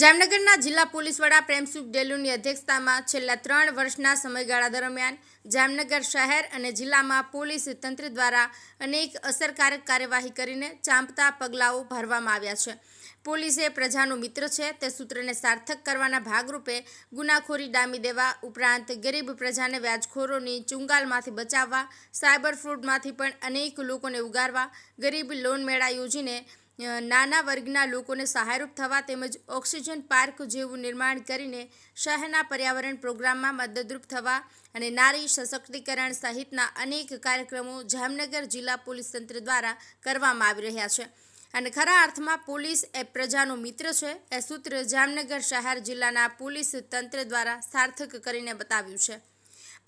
જામનગરના જિલ્લા પોલીસ વડા પ્રેમસુખ ડેલુની અધ્યક્ષતામાં છેલ્લા ત્રણ વર્ષના સમયગાળા દરમિયાન જામનગર શહેર અને જિલ્લામાં પોલીસ તંત્ર દ્વારા અનેક અસરકારક કાર્યવાહી કરીને ચાંપતા પગલાઓ ભરવામાં આવ્યા છે. પોલીસે પ્રજાનો મિત્ર છે, તે સૂત્રને સાર્થક કરવાના ભાગરૂપે ગુનાખોરી ડામી દેવા ઉપરાંત ગરીબ પ્રજાને વ્યાજખોરોની ચુંગાલમાંથી બચાવવા, સાયબર ફ્રોડમાંથી પણ અનેક લોકોને ઉગારવા, ગરીબ લોન મેળા યોજીને નાના વર્ગના લોકોને સહાયરૂપ થવા તેમજ ઓક્સિજન પાર્ક જેવું નિર્માણ કરીને શહેરના પર્યાવરણ પ્રોગ્રામમાં મદદરૂપ થવા અને નારી સશક્તિકરણ સહિતના અનેક કાર્યક્રમો જામનગર જિલ્લા પોલીસ તંત્ર દ્વારા કરવામાં આવી રહ્યા છે. અને ખરા અર્થમાં પોલીસ એ પ્રજાનો મિત્ર છે, એ સૂત્ર જામનગર શહેર જિલ્લાના પોલીસ તંત્ર દ્વારા સાર્થક કરીને બતાવ્યું છે.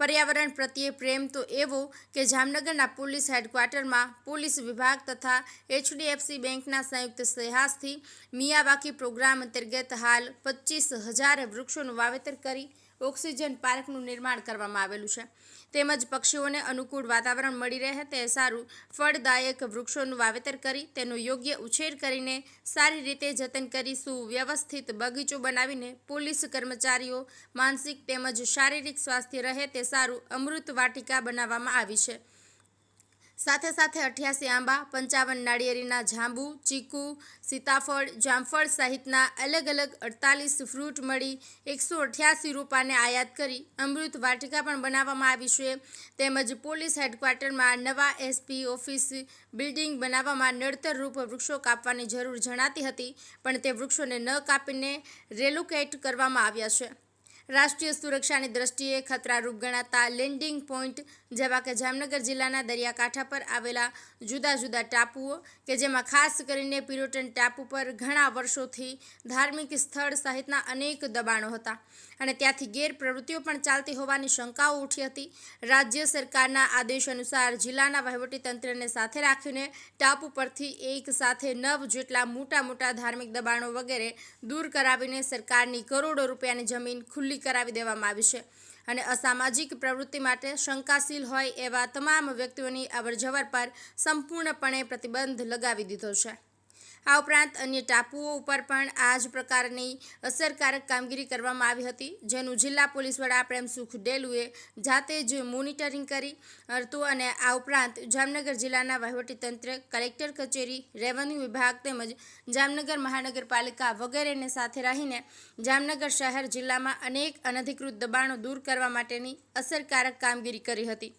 પર્યાવરણ પ્રત્યે પ્રેમ તો એવો કે જામનગરના પોલીસ હેડક્વાર્ટરમાં પોલીસ વિભાગ તથા એચડીએફસી બેંકના સંયુક્ત પ્રયાસથી મિયાવાકી પ્રોગ્રામ અંતર્ગત હાલ પચીસ હજાર વૃક્ષોનું વાવેતર કરી ઓક્સિજન પાર્કનું નિર્માણ કરવામાં આવેલું છે. તેમજ પક્ષીઓને અનુકૂળ વાતાવરણ મળી રહે તે સારું ફળદાયક વૃક્ષોનું વાવેતર કરી તેનો યોગ્ય ઉછેર કરીને સારી રીતે જતન કરી સુવ્યવસ્થિત બગીચો બનાવીને પોલીસ કર્મચારીઓ માનસિક તેમજ શારીરિક સ્વાસ્થ્ય રહે તે સારું અમૃત વાટિકા બનાવવામાં આવી છે. સાથે સાથે અઠ્યાસી આંબા, પંચાવન નાળિયેરીના જાંબુ, ચીકુ, સીતાફળ, જામફળ સહિતના અલગ અલગ અડતાલીસ ફ્રૂટ મળી એકસો અઠ્યાસી રૂપાને આયાત કરી અમૃત વાટિકા પણ બનાવવામાં આવી છે. તેમજ પોલીસ હેડક્વાર્ટરમાં નવા એસપી ઓફિસ બિલ્ડિંગ બનાવવામાં નડતરરૂપ વૃક્ષો કાપવાની જરૂર જણાતી હતી, પણ તે વૃક્ષોને ન કાપીને રેલોકેટ કરવામાં આવ્યા છે. રાષ્ટ્રીય સુરક્ષાની દ્રષ્ટિએ ખતરારૂપ ગણાતા લેન્ડિંગ પોઈન્ટ, જેવા કે જામનગર જિલ્લાના દરિયાકાંઠા પર આવેલા જુદા જુદા ટાપુઓ, કે જેમાં ખાસ કરીને પિરોટન ટાપુ પર ઘણા વર્ષોથી ધાર્મિક સ્થળ સહિતના અનેક દબાણો હતા. અને ત્યાંથી ગેરપ્રવૃત્તિઓ પણ ચાલતી હોવાની શંકાઓ ઉઠી હતી. રાજ્ય સરકારના આદેશ અનુસાર જિલ્લાના વહીવટીતંત્રને સાથે રાખીને ટાપુ પરથી એક સાથે નવ જેટલા મોટા મોટા ધાર્મિક દબાણો વગેરે દૂર કરાવીને સરકારની કરોડો રૂપિયાની જમીન ખુલ્લી કરાવી દેવામાં આવી છે. અને અસામાજિક પ્રવૃત્તિ માટે શંકાશીલ હોય એવા તમામ વ્યક્તિઓની અવરજવર પર સંપૂર્ણપણે પ્રતિબંધ લગાવી દીધો છે. આ ઉપરાંત અન્ય ટાપુઓ ઉપર પણ આ જ પ્રકારની અસરકારક કામગીરી કરવામાં આવી હતી, જેનું જિલ્લા પોલીસ વડા પ્રેમસુખ ડેલુએ જાતે જ મોનિટરિંગ કરી હતું અને આ ઉપરાંત જામનગર જિલ્લાના વહીવટીતંત્ર કલેક્ટર કચેરી, રેવન્યુ વિભાગ તેમજ જામનગર મહાનગરપાલિકા વગેરેને સાથે રહીને જામનગર શહેર જિલ્લામાં અનેક અનધિકૃત દબાણો દૂર કરવા માટેની અસરકારક કામગીરી કરી હતી.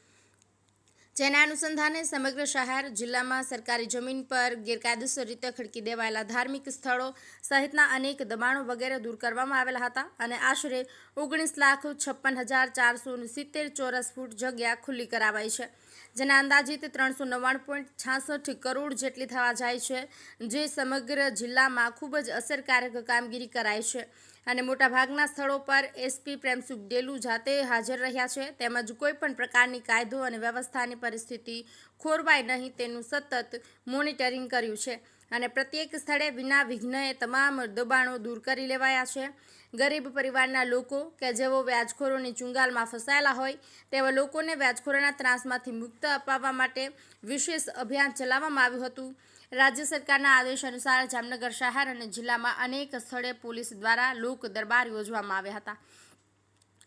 જેના અનુસંધાને સમગ્ર શહેર, જિલ્લામાં સરકારી જમીન પર ગેરકાયદેસર રીતે ખડકી દેવાયેલા ધાર્મિક સ્થળો સહિતના અનેક દબાણો વગેરે દૂર કરવામાં આવેલા હતા અને આશરે ઓગણીસ લાખ છપ્પન હજાર ચારસો સિત્તેર ચોરસ ફૂટ જગ્યા ખુલ્લી કરાવાઈ છે. જેના અંદાજિત ત્રણસો નવ્વાણું પોઈન્ટ છાસઠ કરોડ જેટલી થવા જાય છે, જે સમગ્ર જિલ્લામાં ખૂબ જ અસરકારક કામગીરી કરાય છે. અને મોટાભાગના સ્થળો પર એસપી પ્રેમસુખ ડેલુ જાતે હાજર રહ્યા છે, તેમજ કોઈપણ પ્રકારની કાયદો અને વ્યવસ્થાની પરિસ્થિતિ ખોરવાય નહીં તેનું સતત મોનિટરિંગ કર્યું છે. અને પ્રત્યેક સ્થળે વિના વિઘ્નએ તમામ દબાણો દૂર કરી લેવાયા છે. ગરીબ પરિવારના લોકો કે જેઓ વ્યાજખોરોની ચુંગાલમાં ફસાયેલા હોય, તેવા લોકોને વ્યાજખોરોના ત્રાસમાંથી મુક્ત અપાવવા માટે વિશેષ અભિયાન ચલાવવામાં આવ્યું હતું. રાજ્ય સરકારના આદેશ અનુસાર જામનગર શહેર અને જિલ્લામાં અનેક સ્થળે પોલીસ દ્વારા લોક દરબાર યોજવામાં આવ્યા હતા.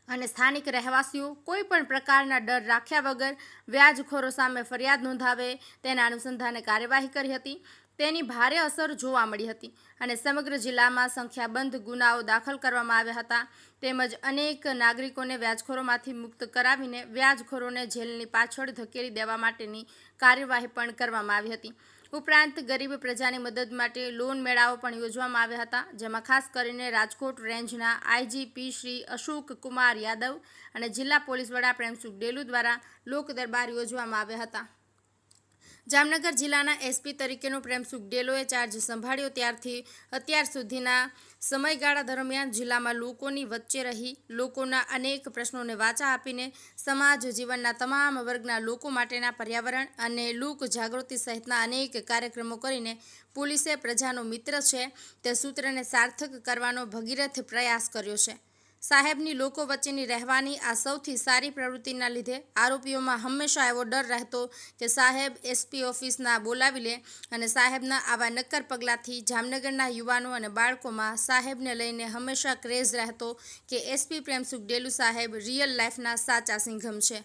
અને સ્થાનિક રહેવાસીઓ કોઈ પણ પ્રકારના ડર રાખ્યા વગર વ્યાજખોરો સામે ફરિયાદ નોંધાવે તેના અનુસંધાને કાર્યવાહી કરી હતી. તેની ભારે અસર જોવા મળી હતી અને સમગ્ર જિલ્લામાં સંખ્યાબંધ ગુનાઓ દાખલ કરવામાં આવ્યા હતા. તેમજ અનેક નાગરિકોને વ્યાજખોરોમાંથી મુક્ત કરાવીને વ્યાજખોરોને જેલની પાછળ ધકેલી દેવા માટેની કાર્યવાહી પણ કરવામાં આવી હતી. ઉપરાંત ગરીબ પ્રજાની મદદ માટે લોન મેળાઓ પણ યોજવામાં આવ્યા હતા, જેમાં ખાસ કરીને રાજકોટ રેન્જના આઈજીપી શ્રી અશોક કુમાર યાદવ અને જિલ્લા પોલીસ વડા પ્રેમસુખ ડેલુ દ્વારા લોક દરબાર યોજવામાં આવ્યા હતા. જામનગર જિલ્લાના એસપી તરીકેનો પ્રેમસુખ ડેલોએ ચાર્જ સંભાળ્યો ત્યારથી અત્યાર સુધીના સમયગાળા દરમિયાન જિલ્લામાં લોકોની વચ્ચે રહી, લોકોના અનેક પ્રશ્નોને વાચા આપીને સમાજ જીવનના તમામ વર્ગના લોકો માટેના પર્યાવરણ અને લોક જાગૃતિ સહિતના અનેક કાર્યક્રમો કરીને પોલીસે પ્રજાનો મિત્ર છે તે સૂત્રને સાર્થક કરવાનો ભગીરથ પ્રયાસ કર્યો છે. સાહેબની લોકો વચ્ચેની રહેવાની આ સૌથી સારી પ્રવૃત્તિના લીધે આરોપીઓમાં હંમેશા એવો ડર રહેતો કે સાહેબ એસપી ઓફિસના બોલાવી લે અને સાહેબના આવા નક્કર પગલાંથી જામનગરના યુવાનો અને બાળકોમાં સાહેબને લઈને હંમેશા ક્રેઝ રહેતો કે એસપી પ્રેમસુખ ડેલુ સાહેબ રિયલ લાઈફના સાચા સિંઘમ છે.